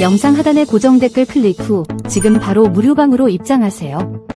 영상 하단의 고정 댓글 클릭 후 지금 바로 무료방으로 입장하세요.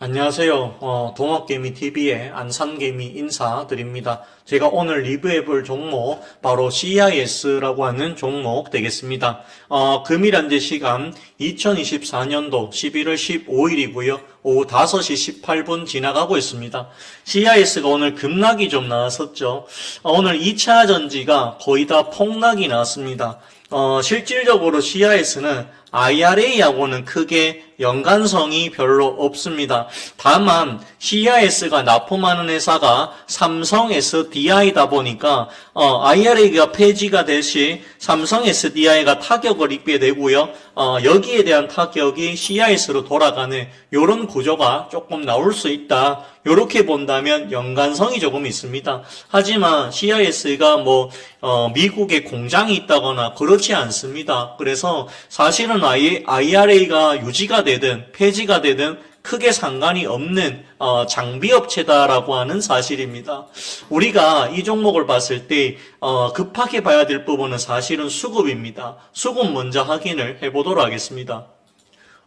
안녕하세요. 어, 동학개미TV의 안산개미 인사드립니다. 제가 오늘 리뷰해볼 종목, 바로 CIS라고 하는 종목 되겠습니다. 어, 금일 현재 시간 2024년도 11월 15일이고요. 오후 5시 18분 지나가고 있습니다. CIS가 오늘 급락이 좀 나왔었죠. 어, 오늘 2차 전지가 거의 다 폭락이 나왔습니다. 어, 실질적으로 CIS는 IRA하고는 크게 연관성이 별로 없습니다. 다만 CIS가 납품하는 회사가 삼성 SDI다 보니까 어, IRA가 폐지가 될 시 삼성 SDI가 타격을 입게 되고요. 어, 여기에 대한 타격이 CIS로 돌아가는 이런 구조가 조금 나올 수 있다. 이렇게 본다면 연관성이 조금 있습니다. 하지만 CIS가 뭐 어, 미국에 공장이 있다거나 그렇지 않습니다. 그래서 사실은 IRA가 유지가 되든 폐지가 되든 크게 상관이 없는 어, 장비 업체다라고 하는 사실입니다. 우리가 이 종목을 봤을 때 어, 급하게 봐야 될 부분은 사실은 수급입니다. 수급 먼저 확인을 해보도록 하겠습니다.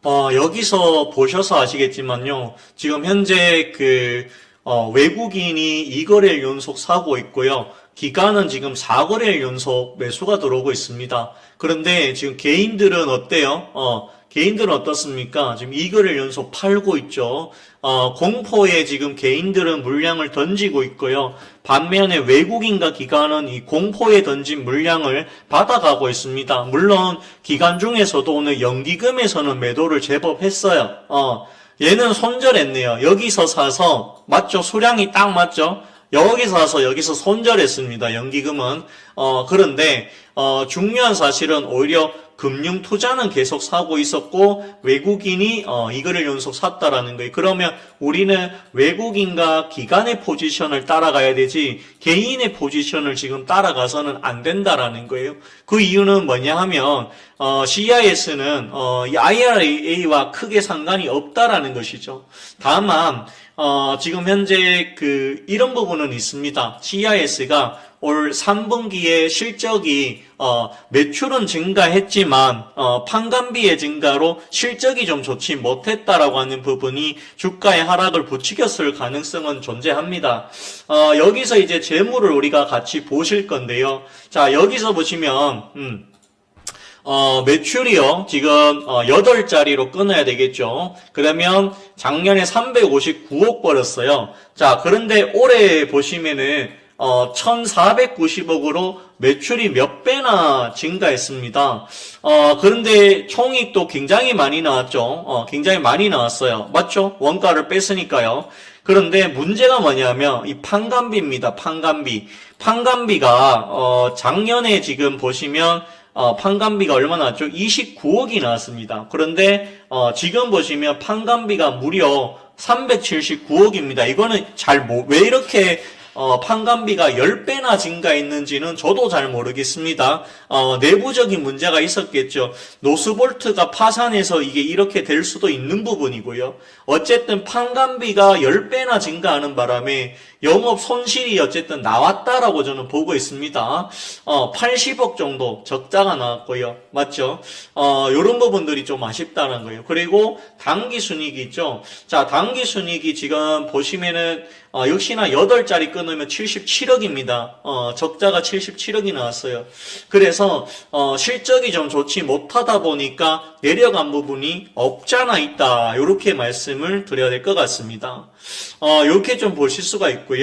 어, 여기서 보셔서 아시겠지만요. 지금 현재 그, 어, 외국인이 2거래일 연속 사고 있고요. 기간은 지금 4거래일 연속 매수가 들어오고 있습니다. 그런데 지금 개인들은 어때요? 어, 개인들은 어떻습니까? 지금 2거래일 연속 팔고 있죠. 어, 공포에 지금 개인들은 물량을 던지고 있고요. 반면에 외국인과 기관은 이 공포에 던진 물량을 받아가고 있습니다. 물론 기관 중에서도 오늘 연기금에서는 매도를 제법 했어요. 어, 얘는 손절했네요. 여기서 사서 맞죠? 수량이 딱 맞죠? 여기서 사서 여기서 손절했습니다. 연기금은 어, 그런데 어, 중요한 사실은 오히려 금융 투자는 계속 사고 있었고 외국인이 어, 이거를 연속 샀다라는 거예요. 그러면 우리는 외국인과 기관의 포지션을 따라가야 되지 개인의 포지션을 지금 따라가서는 안 된다라는 거예요. 그 이유는 뭐냐 하면 어, CIS는 어, 이 IRA와 크게 상관이 없다라는 것이죠. 다만 어, 지금 현재 그 이런 부분은 있습니다. CIS가 올 3분기에 실적이 어, 매출은 증가했지만 어, 판관비의 증가로 실적이 좀 좋지 못했다라고 하는 부분이 주가의 하락을 부추겼을 가능성은 존재합니다. 어, 여기서 이제 재물을 우리가 같이 보실 건데요. 자 여기서 보시면 음, 어, 매출이요, 지금, 어, 8자리로 끊어야 되겠죠. 그러면 작년에 359억 벌었어요. 자, 그런데 올해 보시면은, 어, 1490억으로 매출이 몇 배나 증가했습니다. 어, 그런데 총익도 굉장히 많이 나왔죠. 어, 굉장히 많이 나왔어요. 맞죠? 원가를 뺐으니까요. 그런데 문제가 뭐냐면 이 판관비입니다. 판관비. 판관비가 어, 작년에 지금 보시면 어, 판관비가 얼마 나왔죠? 29억이 나왔습니다. 그런데 어, 지금 보시면 판관비가 무려 379억입니다. 이거는 잘왜 이렇게 어, 판관비가 10배나 증가했는지는 저도 잘 모르겠습니다. 어, 내부적인 문제가 있었겠죠. 노스볼트가 파산해서 이게 이렇게 될 수도 있는 부분이고요. 어쨌든 판관비가 10배나 증가하는 바람에 영업 손실이 어쨌든 나왔다라고 저는 보고 있습니다. 어, 80억 정도 적자가 나왔고요. 맞죠? 어, 요런 부분들이 좀 아쉽다는 거예요. 그리고 당기 순이익이 있죠. 자, 당기 순이익이 지금 보시면은 어, 역시나 8자리 끊으면 77억입니다. 어, 적자가 77억이 나왔어요. 그래서 어, 실적이 좀 좋지 못하다 보니까 내려간 부분이 없잖아 있다. 이렇게 말씀을 드려야 될 것 같습니다. 어, 이렇게 좀 보실 수가 있고요.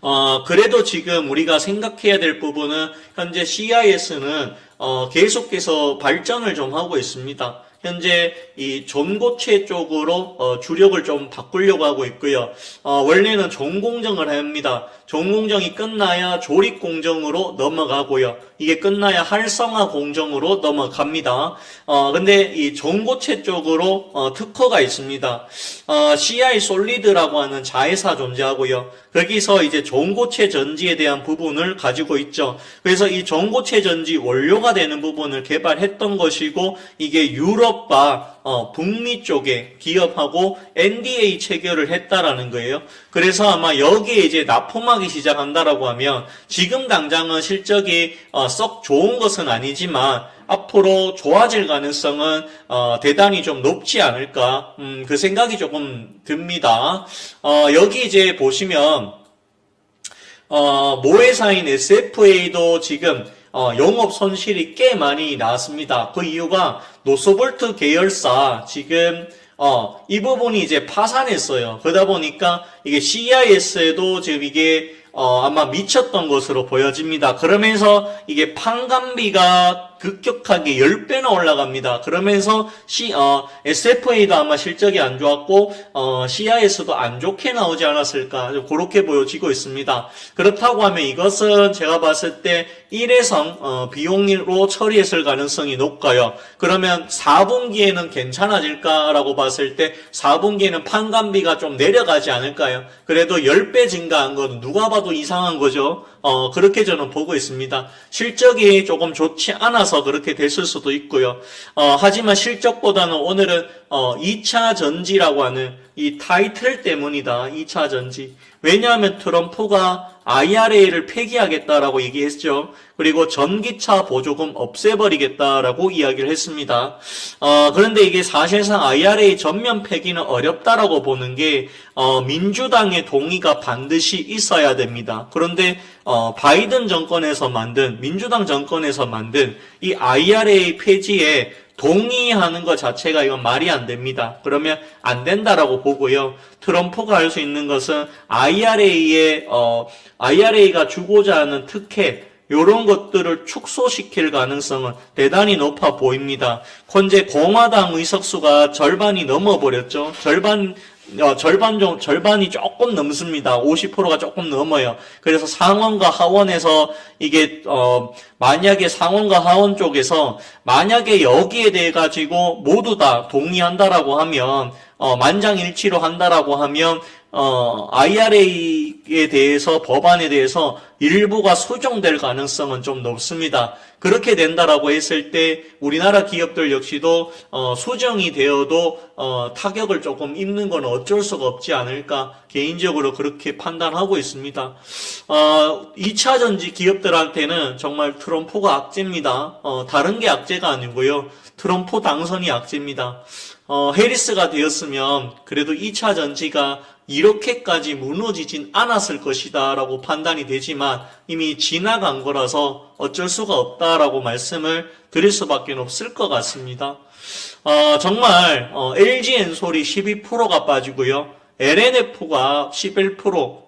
어, 그래도 지금 우리가 생각해야 될 부분은 현재 CIS는 어, 계속해서 발전을 좀 하고 있습니다. 현재 이 전고체 쪽으로 어, 주력을 좀 바꾸려고 하고 있고요. 어, 원래는 전공정을 합니다. 전공정이 끝나야 조립 공정으로 넘어가고요. 이게 끝나야 활성화 공정으로 넘어갑니다. 어, 근데 이 전고체 쪽으로 어, 특허가 있습니다. 어, CI 솔리드라고 하는 자회사 존재하고요. 거기서 이제 전고체 전지에 대한 부분을 가지고 있죠. 그래서 이 전고체 전지 원료가 되는 부분을 개발했던 것이고 이게 유럽과 어, 북미 쪽에 기업하고 NDA 체결을 했다라는 거예요. 그래서 아마 여기에 이제 납품하기 시작한다라고 하면 지금 당장은 실적이 어, 썩 좋은 것은 아니지만 앞으로 좋아질 가능성은 어, 대단히 좀 높지 않을까 음, 그 생각이 조금 듭니다. 어, 여기 이제 보시면 어, 모회사인 SFA도 지금 어, 영업 손실이 꽤 많이 나왔습니다. 그 이유가 노소볼트 계열사 지금 어, 이 부분이 이제 파산했어요. 그러다 보니까 이게 CIS에도 지금 이게 어, 아마 미쳤던 것으로 보여집니다. 그러면서 이게 판관비가 급격하게 10배나 올라갑니다. 그러면서 C, 어, SFA도 아마 실적이 안 좋았고, 어, CIS도 안 좋게 나오지 않았을까, 좀 그렇게 보여지고 있습니다. 그렇다고 하면 이것은 제가 봤을 때 일회성, 어, 비용으로 처리했을 가능성이 높아요. 그러면 4분기에는 괜찮아질까라고 봤을 때 4분기에는 판관비가 좀 내려가지 않을까요? 그래도 10배 증가한 건 누가 봐도 이상한 거죠. 어, 그렇게 저는 보고 있습니다. 실적이 조금 좋지 않아서 그렇게 됐을 수도 있고요. 어, 하지만 실적보다는 오늘은 어, 2차 전지라고 하는 이 타이틀 때문이다. 2차 전지. 왜냐하면 트럼프가 IRA를 폐기하겠다라고 얘기했죠. 그리고 전기차 보조금 없애버리겠다라고 이야기를 했습니다. 어, 그런데 이게 사실상 IRA 전면 폐기는 어렵다라고 보는 게 어, 민주당의 동의가 반드시 있어야 됩니다. 그런데 어, 바이든 정권에서 만든 민주당 정권에서 만든 이 IRA 폐지에 동의하는 것 자체가 이건 말이 안 됩니다. 그러면 안 된다라고 보고요. 트럼프가 할 수 있는 것은 IRA에 어, IRA가 주고자 하는 특혜 이런 것들을 축소시킬 가능성은 대단히 높아 보입니다. 현재 공화당 의석수가 절반이 넘어버렸죠. 절반 어, 절반 정 절반이 조금 넘습니다. 50%가 조금 넘어요. 그래서 상원과 하원에서 이게 어 만약에 상원과 하원 쪽에서 만약에 여기에 대해 가지고 모두 다 동의한다라고 하면 어 만장일치로 한다라고 하면 어 IRA에 대해서 법안에 대해서 일부가 수정될 가능성은 좀 높습니다. 그렇게 된다라고 했을 때 우리나라 기업들 역시도 어, 수정이 되어도 어, 타격을 조금 입는 건 어쩔 수가 없지 않을까 개인적으로 그렇게 판단하고 있습니다. 어, 2차 전지 기업들한테는 정말 트럼프가 악재입니다. 어, 다른 게 악재가 아니고요. 트럼프 당선이 악재입니다. 어, 해리스가 되었으면 그래도 2차 전지가 이렇게까지 무너지진 않았을 것이다 라고 판단이 되지만 이미 지나간 거라서 어쩔 수가 없다라고 말씀을 드릴 수밖에 없을 것 같습니다. 어, 정말 어, LG 엔솔이 12%가 빠지고요. LNF가 11%,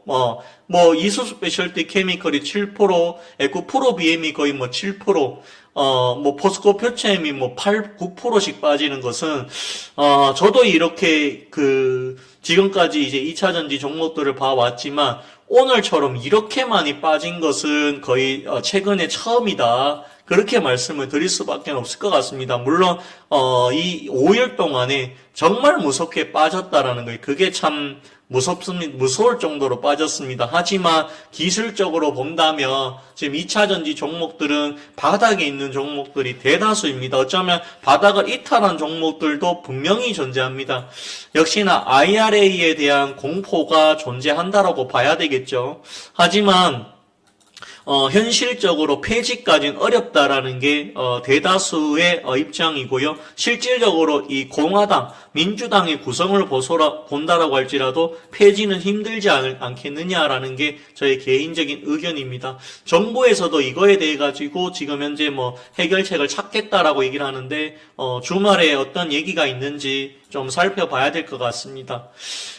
뭐, 뭐, 이수 스페셜티 케미컬이 7%, 에코 프로 BM이 거의 뭐 7%, 어, 뭐, 포스코 표체엠이 뭐 8, 9%씩 빠지는 것은, 어, 저도 이렇게 그, 지금까지 이제 2차 전지 종목들을 봐왔지만, 오늘처럼 이렇게 많이 빠진 것은 거의 어, 최근에 처음이다. 그렇게 말씀을 드릴 수밖에 없을 것 같습니다. 물론 어, 이 5일 동안에 정말 무섭게 빠졌다라는 거예요. 그게 참 무섭습니다. 무서울 정도로 빠졌습니다. 하지만 기술적으로 본다면 지금 2차 전지 종목들은 바닥에 있는 종목들이 대다수입니다. 어쩌면 바닥을 이탈한 종목들도 분명히 존재합니다. 역시나 IRA에 대한 공포가 존재한다라고 봐야 되겠죠. 하지만 어, 현실적으로 폐지까지는 어렵다라는 게 어, 대다수의 어, 입장이고요. 실질적으로 이 공화당, 민주당의 구성을 보소라, 본다라고 할지라도 폐지는 힘들지 않, 않겠느냐라는 게 저의 개인적인 의견입니다. 정부에서도 이거에 대해 가지고 지금 현재 뭐 해결책을 찾겠다라고 얘기를 하는데 어, 주말에 어떤 얘기가 있는지 좀 살펴봐야 될 것 같습니다.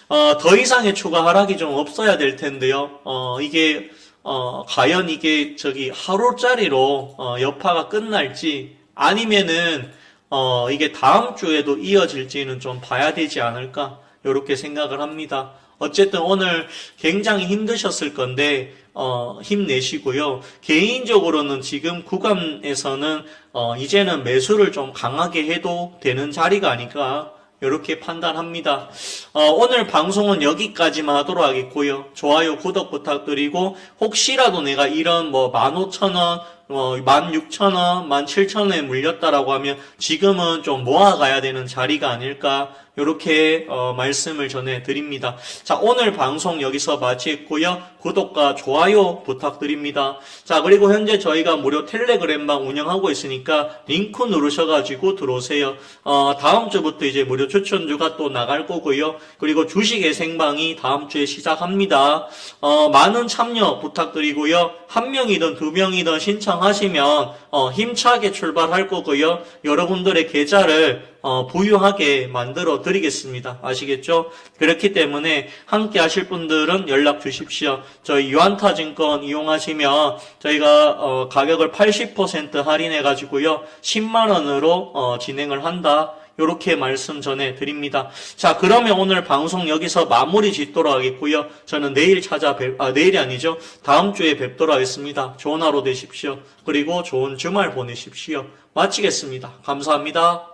어, 더 이상의 추가 하락이 좀 없어야 될 텐데요. 어, 이게 어, 과연 이게 저기 하루짜리로 어, 여파가 끝날지 아니면은 어, 이게 다음 주에도 이어질지는 좀 봐야 되지 않을까 이렇게 생각을 합니다. 어쨌든 오늘 굉장히 힘드셨을 건데 어, 힘내시고요. 개인적으로는 지금 구간에서는 어, 이제는 매수를 좀 강하게 해도 되는 자리가 아닐까 이렇게 판단합니다. 어, 오늘 방송은 여기까지만 하도록 하겠고요. 좋아요, 구독 부탁드리고 혹시라도 내가 이런 뭐 15,000원 어, 16,000원, 17,000원에 물렸다라고 하면 지금은 좀 모아가야 되는 자리가 아닐까 이렇게 어, 말씀을 전해드립니다. 자 오늘 방송 여기서 마치겠고요. 구독과 좋아요 부탁드립니다. 자 그리고 현재 저희가 무료 텔레그램방 운영하고 있으니까 링크 누르셔가지고 들어오세요. 어, 다음 주부터 이제 무료 추천주가 또 나갈 거고요. 그리고 주식의 생방이 다음 주에 시작합니다. 어, 많은 참여 부탁드리고요. 한 명이든 두 명이든 신청하시면 어, 힘차게 출발할 거고요. 여러분들의 계좌를 어, 부유하게 만들어 드리겠습니다. 아시겠죠? 그렇기 때문에 함께 하실 분들은 연락 주십시오. 저희 유한타 증권 이용하시면 저희가 어, 가격을 80% 할인해 가지고요. 10만 원으로 어, 진행을 한다. 이렇게 말씀 전해 드립니다. 자, 그러면 오늘 방송 여기서 마무리 짓도록 하겠고요. 저는 내일 찾아뵙, 아, 내일이 아니죠. 다음 주에 뵙도록 하겠습니다. 좋은 하루 되십시오. 그리고 좋은 주말 보내십시오. 마치겠습니다. 감사합니다.